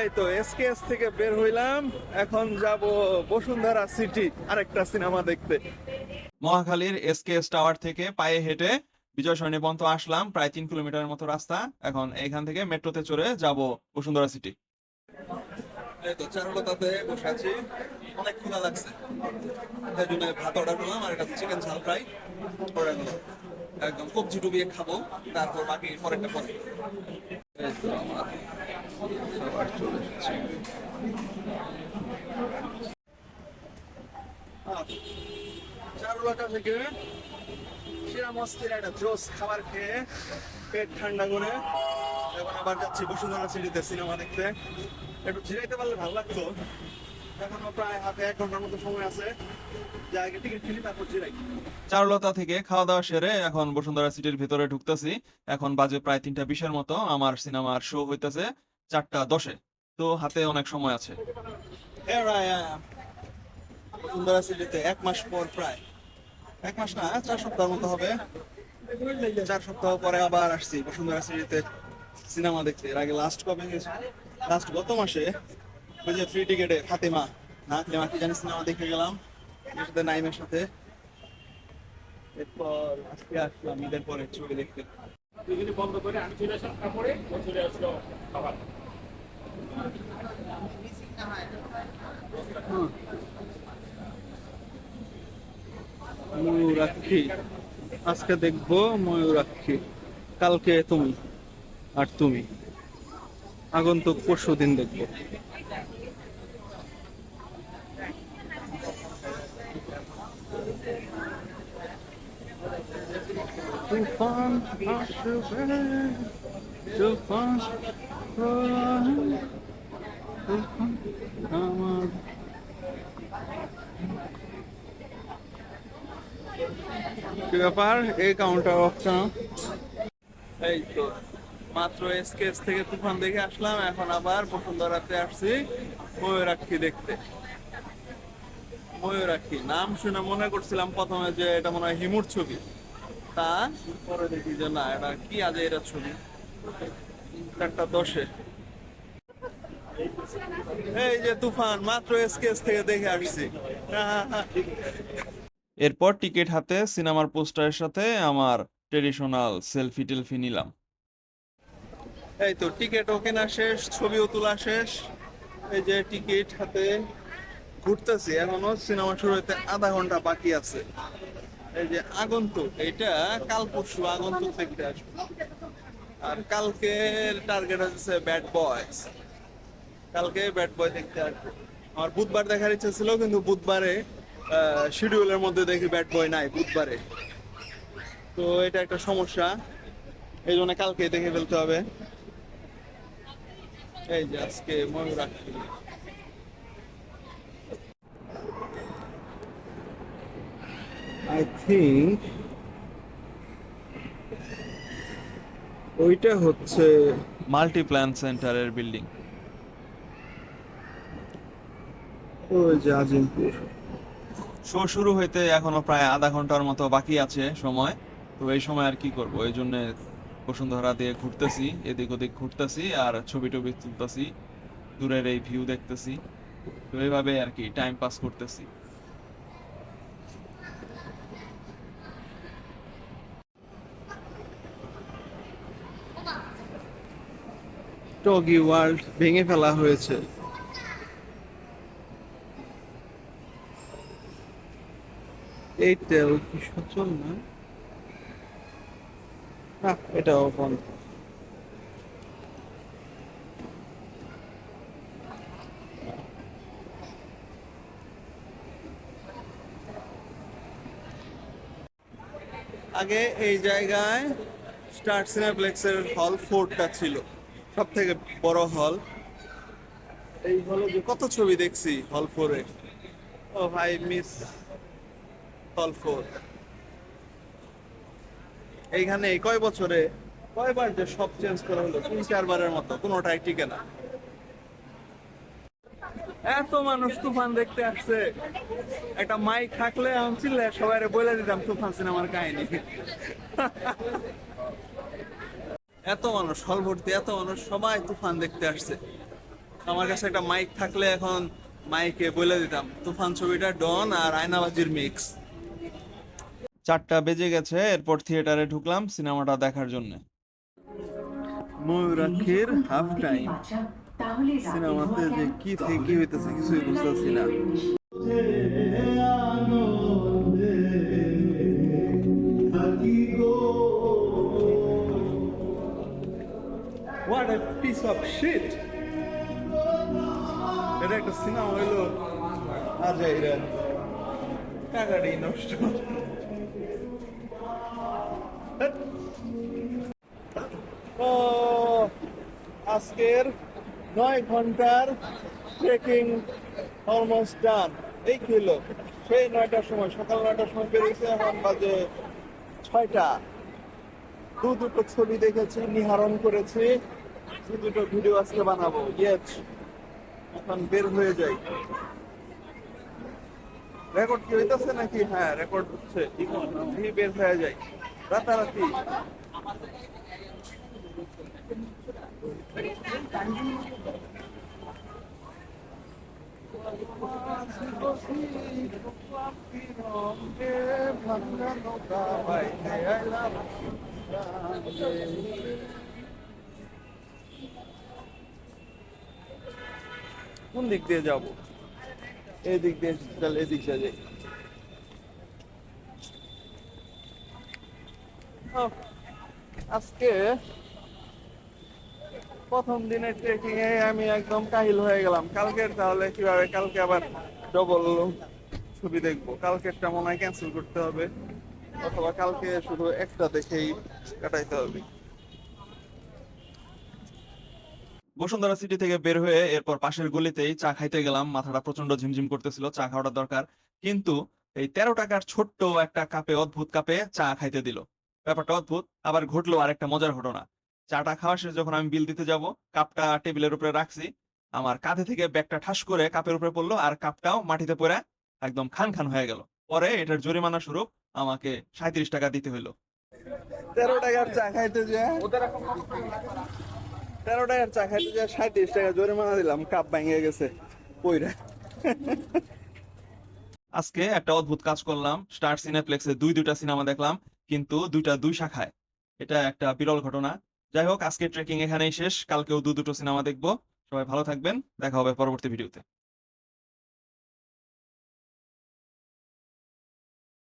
এই তো এসকেএস থেকে বের হইলাম। এখন যাব বসুন্ধরা সিটি আরেকটা সিনেমা দেখতে। মহাখালীর এসকেএস টাওয়ার থেকে পায়ে হেঁটে বিজয় সরণি পর্যন্ত আসলাম প্রায় তিন কিলোমিটারের মতো রাস্তা। এখন এখান থেকে মেট্রোতে চড়ে যাব বসুন্ধরা সিটি। এই তো চারুলতাতে বসে আছি। অনেক ক্ষুধা লাগছে। তাই জন্য ভাত অর্ডার করলাম আর এটা চিকেন ঝাল ফ্রাই অর্ডার করলাম একদম কবজি ডুবিয়ে খাব তারপর বাকি পরেরটা পরে। আমার জিরাইতে পারলে ভালো লাগতো এখনও প্রায় হাতে এক ঘণ্টার মতো সময় আছে চারুলতা থেকে খাওয়া দাওয়া সেরে এখন বসুন্ধরা সিটির ভিতরে ঢুকতেছি। এখন বাজে প্রায় তিনটা বিশের মতো আমার সিনেমার শো হইতেছে। চারটা দশে। তো হাতে অনেক সময় আছে। Am. সিটিতে এক মাস পর প্রায়। এক মাস না, চার সপ্তাহ মতো হবে। চার সপ্তাহ পরে আবার আসছি। বসুন্ধরা সিটিতে সিনেমা দেখতে। এর আগে লাস্ট কবে লাস্ট গত মাসে ওই যে ফ্রি টিকেটে ফাতেমা, না, ফাতেমা কি জানি সিনেমা দেখে গেলাম। এর সাথে নাইমের সাথে। এরপর আজকে আসলাম ঈদের পরে ছবি দেখতে। টিভি বন্ধ করে আমি চলে আসলাম কাপড়ে ও চলে আসলো খাবার ময়ূরাক্ষী। আজকে দেখব ময়ূরাক্ষী। কালকে তুমি আর তুমি। আগন্তুক পরশু দিন দেখব। তুফান আসবে, তুফান তুফান আমার। কি ব্যাপার? এই কাউন্টার এই তো, মাত্র এসকেএস থেকে তুফান দেখে আসলাম, এখন আবার বসুন্ধরাতে আসছি, ময়ূরাক্ষী দেখতে। ময়ূরাক্ষী, নাম শুনে মনে করছিলাম প্রথমে যে এটা মনে হয় হিমুর ছবি। তা পরে দেখি যে না এটা কি আজ এটা ছবি? একটা দশে। এই যে তুফান মাত্র এসকেএস থেকে দেখে আসছি। এরপর টিকিট হাতে সিনেমার পোস্টারের সাথে আমার ট্রেডিশনাল সেলফি টেলফি নিলাম। এই তো টিকিটও কেনা শেষ ছবিও তোলা শেষ। এই যে টিকিট হাতে ঘুরতেছি। এখনও সিনেমা শুরু হতে আধা ঘণ্টা বাকি আছে। এই যে আগন্তুক এটা কাল পরশু আগন্তুক দেখতে আসবে। আর কালকের টার্গেট হচ্ছে ব্যাড বয়স কালকে ব্যাড বয় দেখতে আসবে। আমার বুধবার দেখার ইচ্ছা ছিল, কিন্তু বুধবারে শিডিউলের মধ্যে দেখি ব্যাড বয় নাই বুধবারে। তো এটা একটা সমস্যা। এই জন্য কালকে দেখে ফেলতে হবে। এই যে আজকে ময়ূরাক্ষী আই থিঙ্ক ওইটা হচ্ছে মাল্টিপ্ল্যান সেন্টারের বিল্ডিং ওই যে আজিমপুর শো শুরু হইতে এখনও প্রায় আধা ঘণ্টার মতো বাকি আছে সময়। তো এই সময় আর কি করব? এই জন্য বসুন্ধরা দিয়ে ঘুরতেছি এদিক ওদিক ঘুরতেছি আর ছবি টবি তুলতেছি দূরের এই ভিউ দেখতেছি। তো এইভাবে আর কি টাইম পাস করতেছি। টগি ওয়ার্ল্ড ভেঙে ফেলা হয়েছে। এইটাও কি সচল না, এটাও বন্ধ। আগে এই জায়গায় স্টার সিনেপ্লেক্সের হল ফোরটা ছিল। সব থেকে বড় হল এই হলে যে কত ছবি দেখছি হল ফোরে ও ভাই মিস হল ফোর এইখানে এই কয় বছরে? কয়বার যে সব চেঞ্জ করা হলো? তিন চারবারের মতো কোনোটাই টিকে না। এত মানুষ তুফান দেখতে আসছে। একটা মাইক থাকলে আমি চিল্লে সবাই বলে দিতাম তুফান সিনেমার কাহিনী। এত মানুষ হল ভর্তি এত মানুষ সবাই তুফান দেখতে আসছে আমার কাছে একটা মাইক থাকলে এখন মাইকে বলে দিতাম তুফান ছবিটা ডন আর আয়নাবাজির মিক্স চারটা বেজে গেছে এরপর থিয়েটারে ঢুকলাম সিনেমাটা দেখার জন্য ময়ূরাক্ষীর হাফ টাইম সিনেমাতে যে কি থেকে কি হইতেছে কিছুই বুঝতেছি না A piece of shit! এটা একটা সিনেমা হইল। আজাইরা টাকাটাই নষ্ট। ও আজকের নয় ঘণ্টার ট্রেকিং অলমোস্ট ডান এই হলো সেই নয়টার সময়, সকাল নয়টার সময় বেরিয়েছে এখন বাজে ছয়টা। দু দুটো ছবি দেখেছি, নিহারণ করেছি। দুটো ভিডিও আজকে বানাবো ইয়েস এখন বের হয়ে যাই। রেকর্ড কি হইতেছে নাকি? হ্যাঁ রেকর্ড হচ্ছে। আমি বের হয়ে যাই। রাতারাতি। কোন দিক দিয়ে যাব? এই দিক দিয়ে তাহলে এদিক যাই। আজকে প্রথম দিনের ট্রেকিং এ আমি একদম কাহিল হয়ে গেলাম। কালকের তাহলে কীভাবে? কালকে আবার ডবল ছবি দেখব। কালকেরটা মনে হয় ক্যান্সেল করতে হবে, অথবা কালকে শুধু একটা দেখেই কাটাইতে হবে। বসুন্ধরা সিটি থেকে বের হয়ে এরপর পাশের গলিতেই চা খাইতে গেলাম। মাথাটা প্রচণ্ড ঝিমঝিম করতেছিল, চা খাওয়াটা দরকার। কিন্তু এই তেরো টাকার ছোট্ট একটা কাপে, অদ্ভুত কাপে চা খাইতে দিল। ব্যাপারটা অদ্ভুত, আবার ঘটলো আর একটা মজার ঘটনা। চাটা খাওয়া শেষ যখন আমি বিল দিতে যাব, কাপটা টেবিলের উপরে রাখছি। আমার কাঁধে থেকে ব্যাগটা ঠাস করে কাপের উপরে পড়ল আর কাপটাও মাটিতে পড়ে একদম খান খান হয়ে গেল। পরে এটার জরিমানা স্বরূপ আমাকে সাঁত্রিশ টাকা দিতে হইল। তেরো টাকার চা খাইতে যে তেরো টাকার চা খাইতে যা সাঁত্রিশ টাকা। জরিমানা দিলাম, কাপ ভেঙে গেছে। ওইটা আজকে একটা অদ্ভুত কাজ করলাম। স্টার সিনেপ্লেক্সে দুই দুইটা সিনেমা দেখলাম, কিন্তু দুইটা দুই শাখায়। এটা একটা বিরল ঘটনা। যাই হোক আজকে ট্রেকিং এখানেই শেষ। কালকেও দু দুটো সিনেমা দেখব। সবাই ভালো থাকবেন। দেখা হবে পরবর্তী ভিডিওতে।